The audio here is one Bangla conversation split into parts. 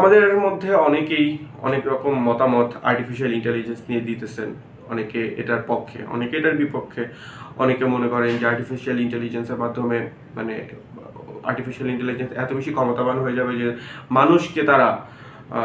আমাদের মধ্যে অনেকেই অনেক রকম মতামত আর্টিফিশিয়াল ইন্টেলিজেন্স নিয়ে দিতেছেন। অনেকে এটার পক্ষে, অনেকে এটার বিপক্ষে। অনেকে মনে করেন যে আর্টিফিশিয়াল ইন্টেলিজেন্সের মাধ্যমে মানে আর্টিফিশিয়াল ইন্টেলিজেন্স এত বেশি ক্ষমতাবান হয়ে যাবে যে মানুষকে তারা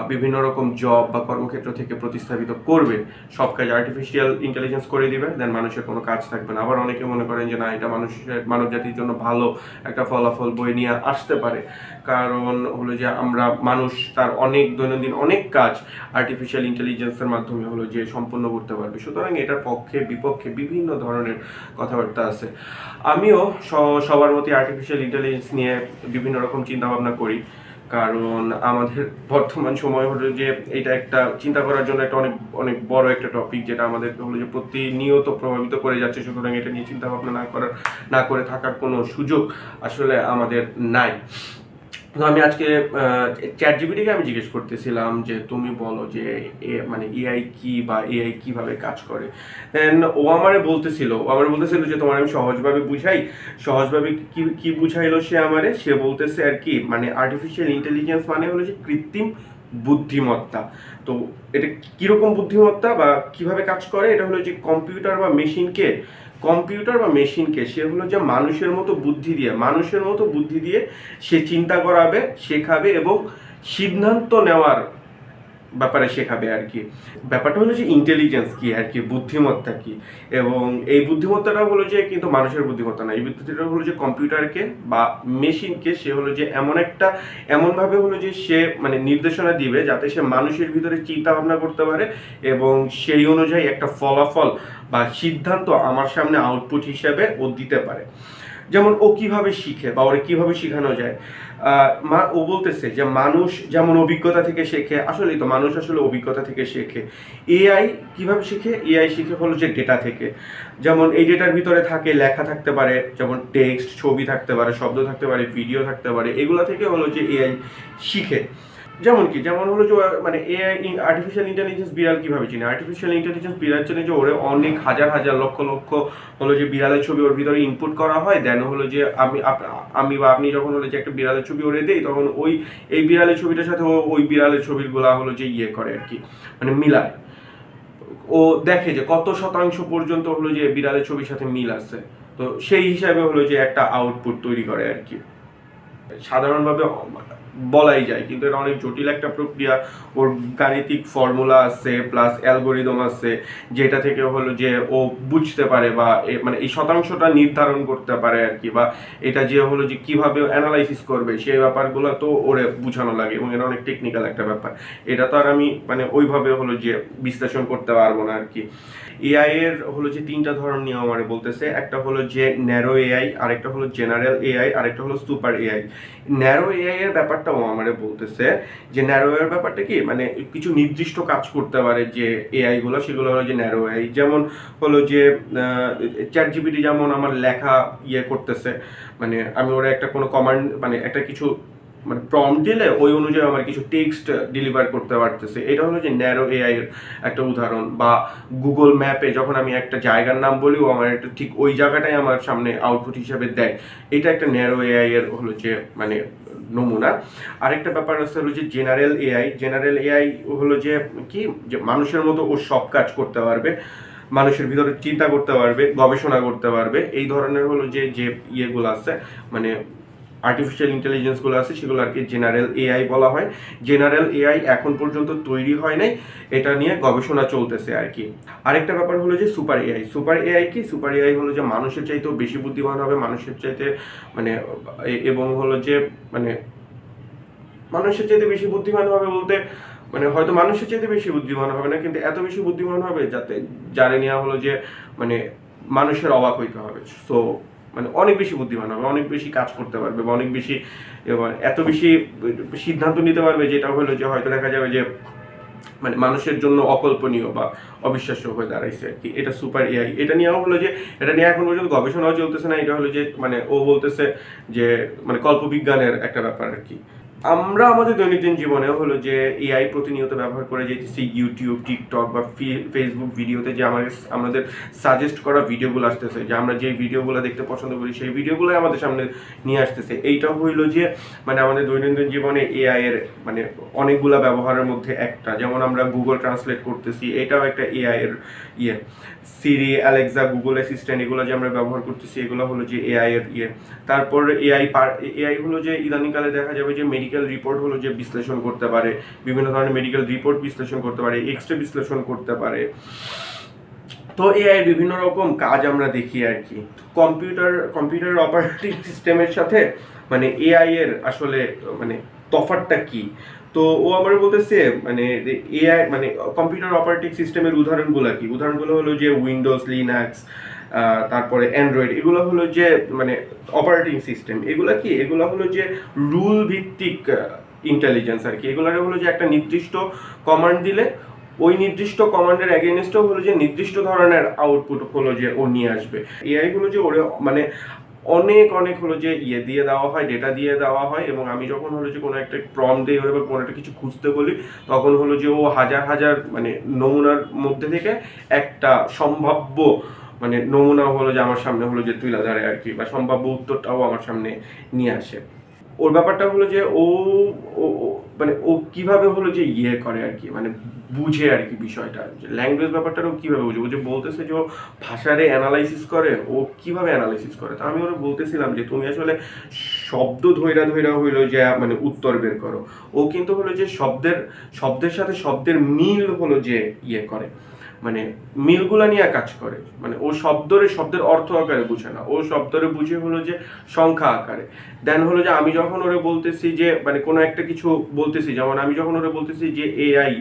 বিভিন্ন রকম জব বা কর্মক্ষেত্র থেকে প্রতিস্থাপিত করবে, সব কাজ আর্টিফিশিয়াল ইন্টেলিজেন্স করে দিবে দেন মানুষের কোনো কাজ থাকবে না। আবার অনেকে মনে করেন যে, না, এটা মানুষের, মানব জাতির জন্য ভালো একটা ফলাফল বয়ে নিয়ে আসতে পারে। কারণ হলো যে, আমরা মানুষ, তার অনেক দৈনন্দিন অনেক কাজ আর্টিফিশিয়াল ইন্টেলিজেন্সের মাধ্যমে হলো যে সম্পন্ন করতে পারবে। সুতরাং এটার পক্ষে, বিপক্ষে বিভিন্ন ধরনের কথাবার্তা আছে। আমিও সবার মতো আর্টিফিশিয়াল ইন্টেলিজেন্স নিয়ে বিভিন্ন রকম চিন্তাভাবনা করি। কারণ আমাদের বর্তমান সময় হলো যে এটা একটা চিন্তা করার জন্য একটা অনেক অনেক বড় একটা টপিক যেটা আমাদের হলো যে প্রতিনিয়ত প্রভাবিত করে যাচ্ছে, সুতরাং এটা নিয়ে চিন্তা ভাবনা না করার, না করে থাকার কোনো সুযোগ আসলে আমাদের নাই। আমি আজকে চ্যাট জিবিটিকে আমি জিজ্ঞেস করতেছিলাম যে তুমি বলো যে মানে এআই কি বা এআই কীভাবে কাজ করে? দেন ও আমারে বলতেছিল, ও আমারে বলতেছিল যে তোমার আমি সহজভাবে বুঝাই। সহজভাবে কি কি বুঝাইলো সে আমারে? সে বলতেছে আর কি মানে আর্টিফিশিয়াল ইন্টেলিজেন্স মানে হলো যে কৃত্রিম বুদ্ধিমত্তা। তো এটা কীরকম বুদ্ধিমত্তা বা কীভাবে কাজ করে? এটা হলো যে কম্পিউটার বা মেশিনকে কম্পিউটার বা মেশিনকে সেগুলো যে মানুষের মতো বুদ্ধি দিয়ে, মানুষের মতো বুদ্ধি দিয়ে সে চিন্তা করাবে, শেখাবে এবং সিদ্ধান্ত নেওয়ার ব্যাপারে শেখাবে আর কি। ব্যাপারটা হলো যে ইন্টেলিজেন্স কি আর কি, বুদ্ধিমত্তা কি? এবং এই বুদ্ধিমত্তাটা হলো যে কিন্তু মানুষের বুদ্ধিমত্তা না। এই বুদ্ধিমত্তাটা হলো যে কম্পিউটারকে বা মেশিনকে সে হলো যে এমন একটা, এমনভাবে হলো যে সে মানে নির্দেশনা দিবে যাতে সে মানুষের ভিতরে চিন্তা ভাবনা করতে পারে এবং সেই অনুযায়ী একটা ফলাফল বা সিদ্ধান্ত আমার সামনে আউটপুট হিসেবে ও দিতে পারে। যেমন ও কীভাবে শিখে বা ওরে কীভাবে শেখানো যায়। মা, ও বলতেছে যে মানুষ যেমন অভিজ্ঞতা থেকে শেখে, আসলেই তো মানুষ আসলে অভিজ্ঞতা থেকে শেখে। এআই কীভাবে শিখে? এআই শিখে হলো যে ডেটা থেকে। যেমন এই ডেটার ভিতরে থাকে, লেখা থাকতে পারে, যেমন টেক্সট ছবি থাকতে পারে, শব্দ থাকতে পারে ভিডিও থাকতে পারে, এগুলো থেকে হলো যে এআই শিখে। যেমন কি, যেমন হলো যে মানে এআই আর্টিফিশিয়াল ইন্টেলিজেন্স বিড়াল কীভাবে চিনে? আর্টিফিশিয়াল ইন্টেলিজেন্স বিড়াল চেনে যে ওরে অনেক হাজার হাজার, লক্ষ লক্ষ হলো যে বিড়ালের ছবি ওর ভিতরে ইনপুট করা হয় দেন হলো যে আমি আমি বা আপনি যখন হলো যে একটা বিড়ালের ছবি ওরে দেই, তখন ওই, এই বিড়ালের ছবিটার সাথে ওই বিড়ালের ছবিগুলা হলো যে ইয়ে করে আর কি মানে মিলায়। ও দেখে যে কত শতাংশ পর্যন্ত হলো যে বিড়ালের ছবির সাথে মিল আছে। তো সেই হিসাবে হলো যে একটা আউটপুট তৈরি করে আর কি। সাধারণভাবে বলাই যায়, কিন্তু এটা অনেক জটিল একটা প্রক্রিয়া। ওর গাণিতিক ফর্মুলা আছে প্লাস অ্যালগোরিদম আছে, যেটা থেকে হলো যে ও বুঝতে পারে বা মানে এই শতাংশটা নির্ধারণ করতে পারে আর কি, বা এটা যে হলো যে কীভাবে অ্যানালাইসিস করবে, সেই ব্যাপারগুলো তো ওরে বোঝানো লাগে, এবং এটা অনেক টেকনিক্যাল একটা ব্যাপার। এটা তো আর আমি মানে ওইভাবে হলো যে বিশ্লেষণ করতে পারব না আর কি। এআই এর হলো যে তিনটা ধরন নিয়ে আমার বলতেছে, একটা হলো যে ন্যারো এআই আরেকটা হলো জেনারেল এআই আরেকটা হলো সুপার এআই ন্যারো এআই এর ব্যাপারটাও আমারে বলতেছে, যে ন্যারো এর ব্যাপারটা কি? মানে কিছু নির্দিষ্ট কাজ করতে পারে যে এআই গুলো, সেগুলো হলো যে ন্যারো এআই যেমন হলো যে চ্যাট জিপিটি যেমন আমার লেখা ইয়ে করতেছে মানে আমি ওরা একটা কোনো কমান্ড মানে একটা কিছু মানে প্রম দিলে ওই অনুযায়ী আমার কিছু টেক্সট ডেলিভার করতে পারতেছে। এটা হলো যে ন্যারো এআই এর একটা উদাহরণ। বা গুগল ম্যাপে যখন আমি একটা জায়গার নাম বলি, ও আমার একটা ঠিক ওই জায়গাটাই আমার সামনে আউটপুট হিসাবে দেয়। এটা একটা ন্যারো এআই এর হলো যে মানে নমুনা। আরেকটা ব্যাপার আছে হলো যে জেনারেল এআই জেনারেল এআই হলো যে কি? যে মানুষের মতো ও সব কাজ করতে পারবে, মানুষের ভিতরে চিন্তা করতে পারবে, গবেষণা করতে পারবে। এই ধরনের হলো যে যে ইয়েগুলো আছে মানে আর্টিফিশিয়াল ইন্টেলিজেন্সগুলো আছে, সেগুলো আর কি জেনারেল এআই বলা হয়। জেনারেল এআই এখন পর্যন্ত তৈরি হয় নাই, এটা নিয়ে গবেষণা চলতেছে আর কি। আরেকটা ব্যাপার হলো যে সুপার এআই সুপার এআই কি? সুপার এআই হলো যে মানুষের চাইতেও বেশি বুদ্ধিমান হবে, মানুষের চাইতে মানে এবং হলো যে মানে মানুষের চাইতে বেশি বুদ্ধিমান হবে বলতে মানে হয়তো মানুষের চাইতে বেশি বুদ্ধিমান হবে না, কিন্তু এত বেশি বুদ্ধিমান হবে যাতে জানে নেওয়া হলো যে মানে মানুষের অবাক হইতে হবে। সো মানে অনেক বেশি বুদ্ধিমান হবে, অনেক বেশি কাজ করতে পারবে বা অনেক বেশি এত বেশি সিদ্ধান্ত নিতে পারবে যেটা হলো যে হয়তো দেখা যাবে যে মানে মানুষের জন্য অকল্পনীয় বা অবিশ্বাস্য হয়ে দাঁড়াইছে আর কি। এটা সুপার এআই এটা নিয়েও হলো যে, এটা নিয়ে এখন পর্যন্ত গবেষণাও চলতেছে না, এটা হলো যে মানে ও বলতেছে যে মানে কল্পবিজ্ঞানের একটা ব্যাপার আর কি। আমরা আমাদের দৈনন্দিন জীবনে হলো যে এআই প্রতিনিয়ত ব্যবহার করে যেতেছি ইউটিউব টিকটক বা ফেসবুক ভিডিওতে যে আমাদের আমাদের সাজেস্ট করা ভিডিওগুলো আসতেছে, যে আমরা যে ভিডিওগুলো দেখতে পছন্দ করি সেই ভিডিওগুলো আমাদের সামনে নিয়ে আসতেছে। এইটা হইল যে মানে আমাদের দৈনন্দিন জীবনে এআই এর মানে অনেকগুলা ব্যবহারের মধ্যে একটা। যেমন আমরা গুগল ট্রান্সলেট করতেছি, এটাও একটা এআই এর ইয়ে। সিরি অ্যালেক্সা গুগল অ্যাসিস্ট্যান্ট এগুলো যে আমরা ব্যবহার করতেছি, এগুলো হলো যে এআই এর ইয়ে। তারপর এআই পার এআই হলো যে ইদানিংকালে দেখা যাবে যে মেডিকেল রিপোর্ট হলো যে বিশ্লেষণ করতে পারে, বিভিন্ন ধরনের মেডিকেল রিপোর্ট বিশ্লেষণ করতে পারে এক্স রে বিশ্লেষণ করতে পারে। তো এআই বিভিন্ন রকম কাজ আমরা দেখি আর কি। কম্পিউটার কম্পিউটার অপারেটিং সিস্টেমের সাথে মানে এআই এর আসলে মানে তফাৎটা কি? তো ও আমার বলতেছে মানে এআই মানে কম্পিউটার অপারেটিং সিস্টেমের উদাহরণগুলো কি। উদাহরণগুলো হলো যে উইন্ডোজ লিনাক্স তারপরে অ্যান্ড্রয়েড এগুলো হলো যে মানে অপারেটিং সিস্টেম এগুলো কি? এগুলো হলো যে রুল ভিত্তিক ইন্টেলিজেন্স আর কি। এগুলো হলো যে একটা নির্দিষ্ট কমান্ড দিলে, ওই নির্দিষ্ট কমান্ডের অ্যাগেনস্টও হলো যে নির্দিষ্ট ধরনের আউটপুট হলো যে ও নিয়ে আসবে। এআই হলো যে ওরে মানে অনেক অনেক হলো যে ইয়ে দিয়ে দেওয়া হয় ডেটা দিয়ে দেওয়া হয়, এবং আমি যখন হলো যে কোনো একটা প্রম দিয়ে দিই বা কোনো একটা কিছু খুঁজতে বলি, তখন হলো যে ও হাজার হাজার মানে নমুনার মধ্যে থেকে একটা সম্ভাব্য মানে নমুনা হলো যে আমার সামনে হলো যে তুলে ধরে আর কি, বা সম্ভাব্য উত্তরটাও আমার সামনে নিয়ে আসে। ওর ব্যাপারটা হলো যে ও মানে ও কীভাবে হলো যে ইয়ে করে আর কি মানে বুঝে আর কি বিষয়টা ল্যাঙ্গুয়েজ ও কীভাবে বুঝে? ও যে বলতেছে যে ও ভাষারে অ্যানালাইসিস করে, ও কীভাবে অ্যানালাইসিস করে? তা আমি ওরা বলতেছিলাম যে তুমি আসলে শব্দ ধৈরা ধৈরা হইল যে মানে উত্তর বের করো। ও কিন্তু হলো যে শব্দের শব্দের সাথে শব্দের মিল হলো যে ইয়ে করে। মানে মিলগুলা নিয়ে কাজ করে। মানে ও শব্দরে, শব্দের অর্থ আকারে বুঝে না। ও শব্দরে বুঝে হলো যে সংখ্যা আকারে। দেন হলো যে আমি যখন ওরে বলতেছি যে মানে কোনো একটা কিছু বলতেছি, যেমন আমি যখন ওরে বলতেছি যে এআই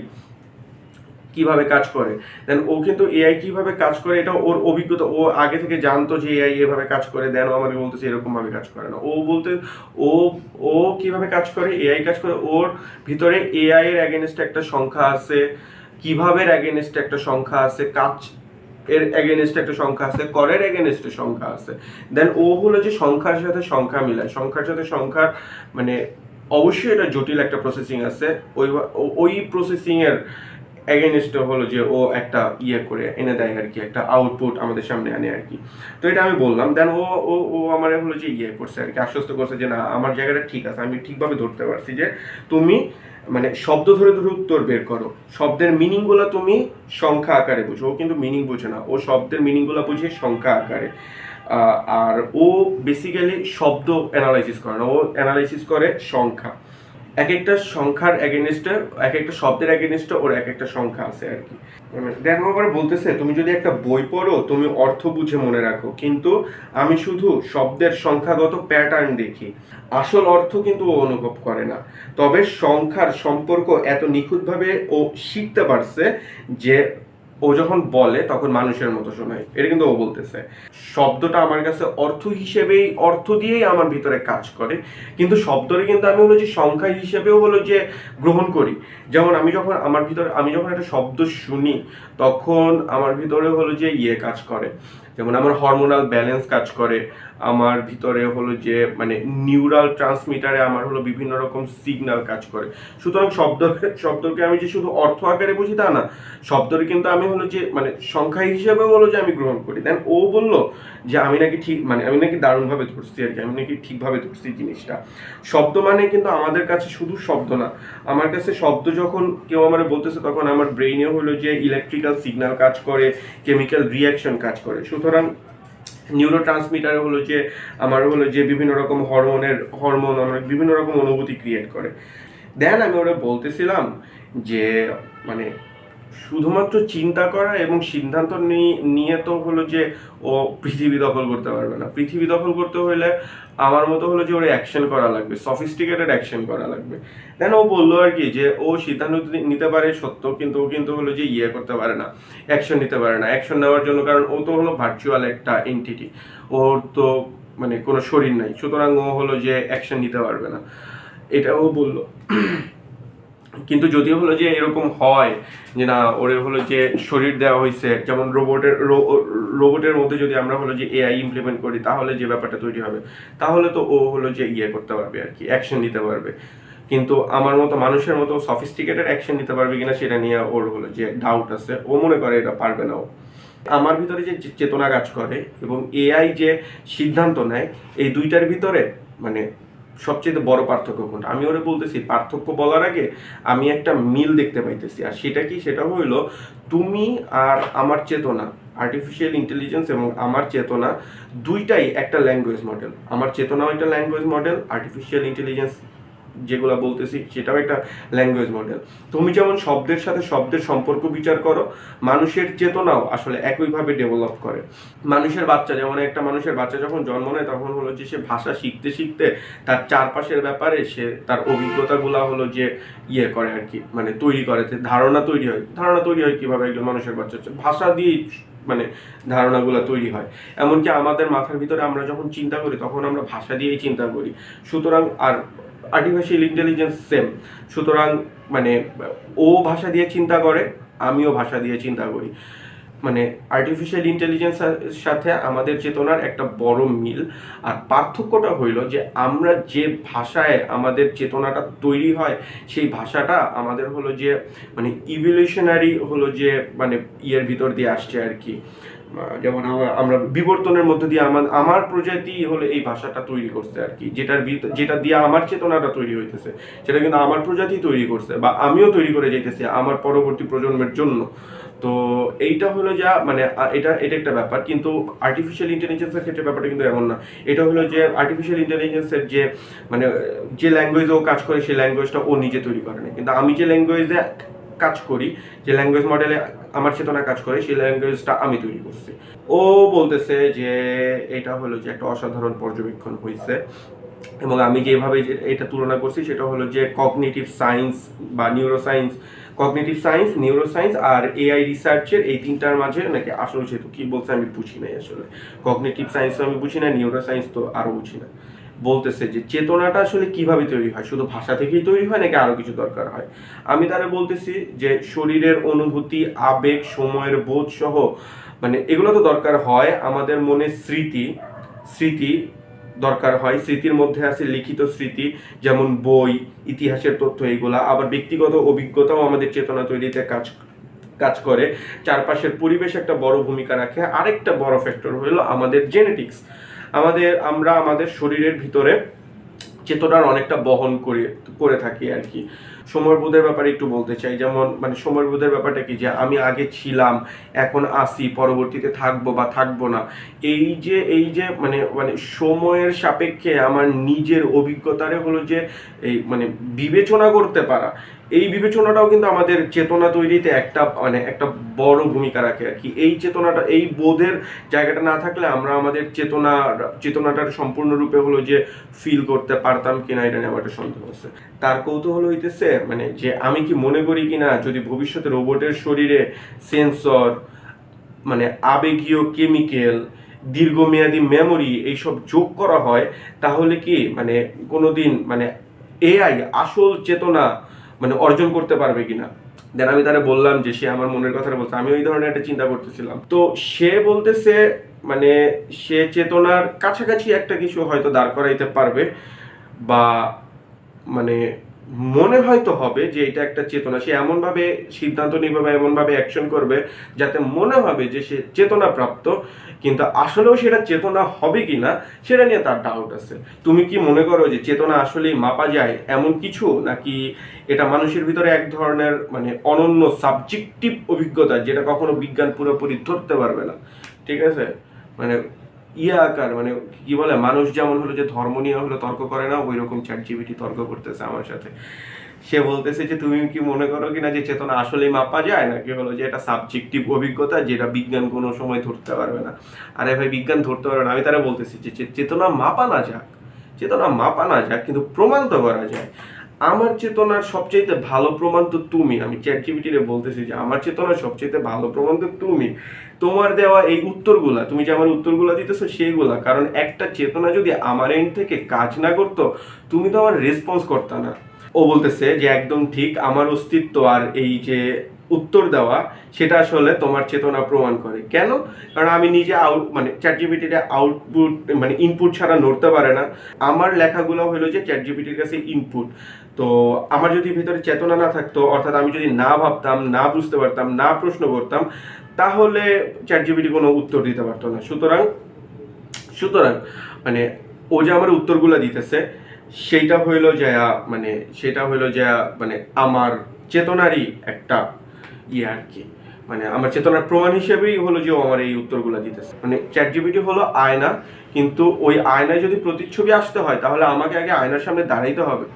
কীভাবে কাজ করে দেন ও কিন্তু এআই কীভাবে কাজ করে, এটা ওর অভিজ্ঞতা। ও আগে থেকে জানতো যে এআই এভাবে কাজ করে দেন ও আমাকে বলতেছে এরকমভাবে কাজ করে না। ও বলতে, ও ও কীভাবে কাজ করে এআই কাজ করে, ওর ভিতরে এআই এর অ্যাগেনস্টে একটা সংখ্যা আছে। কীভাবে অ্যাগেনস্টে একটা সংখ্যা আছে, কাজ এর এগেনস্টে একটা সংখ্যা আছে, করের এগেনস্টে সংখ্যা আছে। দেন ও হলো যে সংখ্যার সাথে সংখ্যা মিলায়। সংখ্যার সাথে সংখ্যার মানে অবশ্যই এটা জটিল একটা প্রসেসিং আছে। ওই ওই প্রসেসিং এর এগেনস্টে হলো যে ও একটা ইয়ে করে এনে দেয় আর কি, একটা আউটপুট আমাদের সামনে আনে আর কি। তো এটা আমি বললাম। দেন ও ও ও আমার হলো যে ইয়ে করছে আর কি, আশ্বস্ত করছে যে না, আমার জায়গাটা ঠিক আছে, আমি ঠিকভাবে ধরতে পারছি যে তুমি মানে শব্দ ধরে ধরে উত্তর বের করো। শব্দের মিনিংগুলো তুমি সংখ্যা আকারে বুঝো। ও কিন্তু মিনিং বোঝে না। ও শব্দের মিনিংগুলো বুঝে সংখ্যা আকারে। আর ও বেসিক্যালি শব্দ অ্যানালাইসিস করে না। ও অ্যানালাইসিস করে সংখ্যা। এক একটা সংখ্যার এগেনস্টে এক একটা শব্দের এগেনস্টে ওর এক একটা সংখ্যা আছে আর কি। দেখো আবার বলতেছে, তুমি যদি একটা বই পড়ো, তুমি অর্থ বুঝে মনে রাখো। কিন্তু আমি শুধু শব্দের সংখ্যাগত প্যাটার্ন দেখি। আসল অর্থ কিন্তু ও অনুভব করে না। তবে সংখ্যার সম্পর্ক এত নিখুঁতভাবে ও শিখতে পারছে যে ও যখন বলে, তখন মানুষের মতো শোনায়। এটা কিন্তু ও বলতেছে। শব্দটা আমার কাছে অর্থ হিসেবেই, অর্থ দিয়েই আমার ভিতরে কাজ করে। কিন্তু শব্দটা কিন্তু আমি হলো যে সংখ্যা হিসেবেও হলো যে গ্রহণ করি। যেমন আমি যখন আমার ভিতরে, আমি যখন একটা শব্দ শুনি, তখন আমার ভিতরে হলো যে ইয়ে কাজ করে। যেমন আমার হরমোনাল ব্যালেন্স কাজ করে, আমার ভিতরে হলো যে মানে নিউরাল ট্রান্সমিটারে আমার হলো বিভিন্ন রকম সিগনাল কাজ করে। সুতরাং শব্দ, শব্দকে আমি যে শুধু অর্থ আকারে বুঝি তা না শব্দকে কিন্তু আমি হলো যে মানে সংখ্যা হিসেবে হলো যে আমি গ্রহণ করি। দেন ও বলল যে, আমি নাকি ঠিক মানে আমি নাকি দারুণভাবে ধরছি আর কি, আমি নাকি ঠিকভাবে ধরছি জিনিসটা। শব্দ মানে কিন্তু আমাদের কাছে শুধু শব্দ না। আমার কাছে শব্দ যখন কেউ আমার বলতেছে, তখন আমার ব্রেইনে হলো যে ইলেকট্রিক্যাল সিগনাল কাজ করে কেমিক্যাল রিয়াকশন কাজ করে। সুতরাং নিউরো ট্রান্সমিটার হলো যে, আমার হলো যে বিভিন্ন রকম হরমোনের, হরমোন, আমার বিভিন্ন রকম অনুভূতি ক্রিয়েট করে। দেন আমি ওরা বলতেছিলাম যে মানে শুধুমাত্র চিন্তা করা এবং সিদ্ধান্ত নিয়ে তো হলো যে ও পৃথিবী দখল করতে পারবে না। পৃথিবী দখল করতে হলে আমার মতো হলো যে ওর অ্যাকশন করা লাগবে সফিস্টিকেটেড অ্যাকশন করা লাগবে। দেন ও বলল আর কি যে, ও সিদ্ধান্ত নিতে পারে সত্য, কিন্তু ও কিন্তু হলো যে ইয়ে করতে পারে না অ্যাকশন নিতে পারে না। অ্যাকশন নেওয়ার জন্য কারণ ও তো হলো ভার্চুয়াল একটা এন্টিটি ওর তো মানে কোনো শরীর নাই, সুতরাং ও হলো যে অ্যাকশন নিতে পারবে না। এটা ও বলল। কিন্তু যদিও হলো যে এরকম হয় যে না, ওরে হলো যে শরীর দেওয়া হয়েছে যেমন রোবটের রোবটের মধ্যে যদি আমরা হলো যে এআই ইমপ্লিমেন্ট করি, তাহলে যে ব্যাপারটা তৈরি হবে, তাহলে তো ও হলো যে ইয়ে করতে পারবে আর কি অ্যাকশন নিতে পারবে। কিন্তু আমার মতো মানুষের মতো সফিস্টিকেটেড অ্যাকশন নিতে পারবে কিনা সেটা নিয়ে ওর হলো যে ডাউট আছে, ও মনে করে এটা পারবে না ও। আমার ভিতরে যে চেতনা কাজ করে এবং এআই যে সিদ্ধান্ত নেয়, এই দুইটার ভিতরে মানে সবচেয়ে বড় পার্থক্য কোনটা? আমি ওরে বলতেছি, পার্থক্য বলার আগে আমি একটা মিল দেখতে পাইতেছি। আর সেটা কি? সেটা হইল, তুমি আর আমার চেতনা আর্টিফিশিয়াল ইন্টেলিজেন্স এবং আমার চেতনা দুইটাই একটা ল্যাঙ্গুয়েজ মডেল আমার চেতনাও একটা ল্যাঙ্গুয়েজ মডেল আর্টিফিশিয়াল ইন্টেলিজেন্স যেগুলো বলতেছি, সেটাও একটা ল্যাঙ্গুয়েজ মডেল তুমি যেমন শব্দের সাথে শব্দের সম্পর্ক বিচার করো, মানুষের চেতনাও আসলে একইভাবে ডেভেলপ করে। মানুষের বাচ্চা, যেমন একটা মানুষের বাচ্চা যখন জন্ম নেয়, তখন হলো যে সে ভাষা শিখতে শিখতে তার চারপাশের ব্যাপারে সে তার অভিজ্ঞতাগুলো হলো যে ইয়ে করে আর কি মানে তৈরি করে ধারণা তৈরি হয়। ধারণা তৈরি হয় কীভাবে একজন মানুষের বাচ্চা হচ্ছে। ভাষা দিয়েই মানে ধারণাগুলো তৈরি হয়। এমনকি আমাদের মাথার ভিতরে আমরা যখন চিন্তা করি, তখন আমরা ভাষা দিয়েই চিন্তা করি। সুতরাং আর আর্টিফিশিয়াল ইন্টেলিজেন্স সেম সুতরাং মানে ও ভাষা দিয়ে চিন্তা করে, আমিও ভাষা দিয়ে চিন্তা করি। মানে আর্টিফিশিয়াল ইন্টেলিজেন্সের সাথে আমাদের চেতনার একটা বড় মিল। আর পার্থক্যটা হইল যে, আমরা যে ভাষায় আমাদের চেতনাটা তৈরি হয়, সেই ভাষাটা আমাদের হলো যে মানে ইভলিউশনারি হলো যে মানে ইয়ের ভিতর দিয়ে আসছে আর কি। যেমন আমরা- বিবর্তনের মধ্যে দিয়ে আমার আমার প্রজাতি হলো এই ভাষাটা তৈরি করছে আর কি। যেটার যেটা দিয়ে আমার চেতনাটা তৈরি হইতেছে, সেটা কিন্তু আমার প্রজাতি তৈরি করছে বা আমিও তৈরি করে যাইতেছি আমার পরবর্তী প্রজন্মের জন্য। তো এইটা হলো যা মানে এটা এটা একটা ব্যাপার। কিন্তু আর্টিফিশিয়াল ইন্টেলিজেন্সের ক্ষেত্রে ব্যাপারটা কিন্তু এমন না। এটা হলো যে আর্টিফিশিয়াল ইন্টেলিজেন্সের যে মানে যে ল্যাঙ্গুয়েজে ও কাজ করে, সেই ল্যাঙ্গুয়েজটা ও নিজে তৈরি করে না কিন্তু আমি যে ল্যাঙ্গুয়েজে কাজ করি, যে ল্যাঙ্গুয়েজ মডেলে আমার চেতনা কাজ করে, সেই ল্যাঙ্গুয়েজটা আমি তৈরি করছি। ও বলতেছে যে, এটা হলো যে একটা অসাধারণ পর্যবেক্ষণ হয়েছে এবং আমি যেভাবে এটা তুলনা করছি, সেটা হলো যে কগনিটিভ সায়েন্স বা neuroscience cognitive science neuroscience আর এআই রিসার্চের এই তিনটার মাঝে নাকি আসল সেতু কি বলছে আমি বুঝি নাই আসলে। কগনিটিভ সায়েন্স তো আমি বুঝি না নিউরো সায়েন্স তো আরও বুঝি না। বলতেছে যে চেতনাটা আসলে কীভাবে তৈরি হয়? শুধু ভাষা থেকেই তৈরি হয় নাকি আরও কিছু দরকার হয়? আমি তারা বলতেছি যে শরীরের অনুভূতি, আবেগ, সময়ের বোধ সহ মানে এগুলো তো দরকার হয় আমাদের মনে স্মৃতি স্মৃতি দরকার হয়। স্মৃতির মধ্যে আছে লিখিত স্মৃতি, যেমন বই, ইতিহাসের তথ্য এইগুলা আবার ব্যক্তিগত অভিজ্ঞতাও আমাদের চেতনা তৈরিতে কাজ কাজ করে। চারপাশের পরিবেশ একটা বড় ভূমিকা রাখে। আরেকটা বড় ফ্যাক্টর হলো আমাদের জেনেটিক্স আমাদের আমরা আমাদের শরীরের ভিতরে চেতনার অনেকটা বহন করে করে থাকি আর কি। সময়ের ব্যাপারে একটু বলতে চাই। যেমন মানে সময়ের ব্যাপারটা কি? যে আমি আগে ছিলাম, এখন আসি, পরবর্তীতে থাকব বা থাকব না। এই যে এই যে মানে মানে সময়ের সাপেক্ষে আমার নিজের অভিজ্ঞতারে হলো যে, এই মানে বিবেচনা করতে পারা। এই বিবেচনাটাও কিন্তু আমাদের চেতনা তৈরিতে একটা মানে একটা বড় ভূমিকা রাখে আর কি। এই চেতনাটা, এই বোধের জায়গাটা না থাকলে আমরা আমাদের চেতনা চেতনাটার সম্পূর্ণরূপে হলো যে ফিল করতে পারতাম কিনা এটা নিয়ে আমার একটা সন্দেহ আছে। তার কৌতূহল হইতেছে মানে যে আমি কি মনে করি কি না যদি ভবিষ্যতে রোবটের শরীরে সেন্সর মানে আবেগীয় কেমিক্যাল, দীর্ঘমেয়াদী মেমোরি এইসব যোগ করা হয়, তাহলে কি মানে কোনোদিন মানে এআই আসল চেতনা মানে অর্জন করতে পারবে কিনা? দেন আমি তারা বললাম যে সে আমার মনের কথাটা বলছে, আমি ওই ধরনের একটা চিন্তা করতেছিলাম। তো সে বলতেছে মানে সে চেতনার কাছাকাছি একটা কিছু হয়তো দাঁড় করাইতে পারবে, বা মানে মনে হয়তো হবে যে এটা একটা চেতনা। সে এমনভাবে সিদ্ধান্ত নিবে বা এমনভাবে অ্যাকশন করবে যাতে মনে হবে যে সে চেতনা প্রাপ্ত কিন্তু আসলেও সেটা চেতনা হবে কি না সেটা নিয়ে তার ডাউট আছে। তুমি কি মনে করো যে চেতনা আসলেই মাপা যায় এমন কিছু, নাকি এটা মানুষের ভিতরে এক ধরনের মানে অনন্য সাবজেক্টিভ অভিজ্ঞতা যেটা কখনো বিজ্ঞান পুরোপুরি ধরতে পারবে না? ঠিক আছে? মানে ইয়ে আকার মানে কি বলে, মানুষ যেমন হলো যে ধর্ম নিয়ে হলো তর্ক করে না ওই রকম চ্যাট জিবিটি তর্ক করতেছে আমার সাথে। সে বলতেছে যে, তুমি কি মনে করো কিনা যে চেতনা আসলেই মাপা যায়? নাকি হলো যে এটা সাবজেক্টিভ অভিজ্ঞতা যেটা বিজ্ঞান কোনো সময় ধরতে পারবে না? আরে ভাই, বিজ্ঞান ধরতে পারবে না। আমি তারা বলতেছি যে চেতনা মাপা না যাক। চেতনা মাপা না যাক, কিন্তু প্রমাণ তো করা যায়। আমার চেতনার সবচেয়ে ভালো প্রমাণ তো তুমি। আমি চ্যাট জিবিটিরে বলতেছি যে, আমার চেতনার সবচেয়ে ভালো প্রমাণ তো তুমি। তোমার দেওয়া এই উত্তরগুলা, তুমি যে আমার উত্তরগুলা দিতেছো সেইগুলা, কারণ একটা চেতনা যদি আমার এন্ড থেকে কাজ না করতো, তুমি তো আমার রেসপন্স করতা না। ও বলতেছে যে একদম ঠিক, আমার অস্তিত্ব আর এই যে উত্তর দেওয়া, সেটা আসলে তোমার চেতনা প্রমাণ করে। কেন? কারণ আমি নিজে আউট মানে চ্যাট জিপিটিটা আউটপুট মানে ইনপুট ছাড়া নড়তে পারে না। আমার লেখাগুলো হলো যে চ্যাট জিপিটির কাছে ইনপুট তো আমার যদি ভিতরে চেতনা না থাকতো, অর্থাৎ আমি যদি না ভাবতাম, না বুঝতে পারতাম, না প্রশ্ন করতাম, তাহলে চ্যাট জিপিটি কোনো উত্তর দিতে পারতো না। সুতরাং সুতরাং মানে ও যে আমার উত্তরগুলো দিতেছে, সেইটা হইল যে মানে সেটা হইল যে মানে আমার চেতনারই একটা ইয়ে আর কি। মানে আমার চেতনার প্রমাণ হিসেবেই হলো যে ও আমার এই উত্তরগুলো দিতেছে। মানে চ্যাট জিবিটি হলো আয়না, কিন্তু ওই আয়নায় যদি প্রতিচ্ছবি আসতে হয়, তাহলে আমাকে আগে আয়নার সামনে দাঁড়াইতে হবে।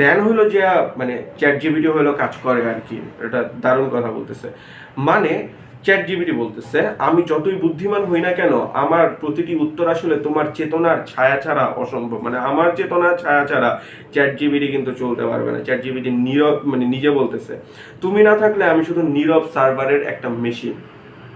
দেন হলো যে মানে চ্যাট জিবিটি হলো কাজ করে আর কি। এটা দারুণ কথা বলতেছে। মানে চ্যাট জিবিটি বলতেছে, আমি যতই বুদ্ধিমান হই না কেন, আমার প্রতিটি উত্তর আসলে তোমার চেতনার ছায়া ছাড়া অসম্ভব। মানে আমার চেতনার ছায়া ছাড়া চ্যাট জিবিটি কিন্তু চলতে পারবে না। চ্যাট জিবিটি নীরব মানে নিজে বলতেছে, তুমি না থাকলে আমি শুধু নীরব সার্ভারের একটা মেশিন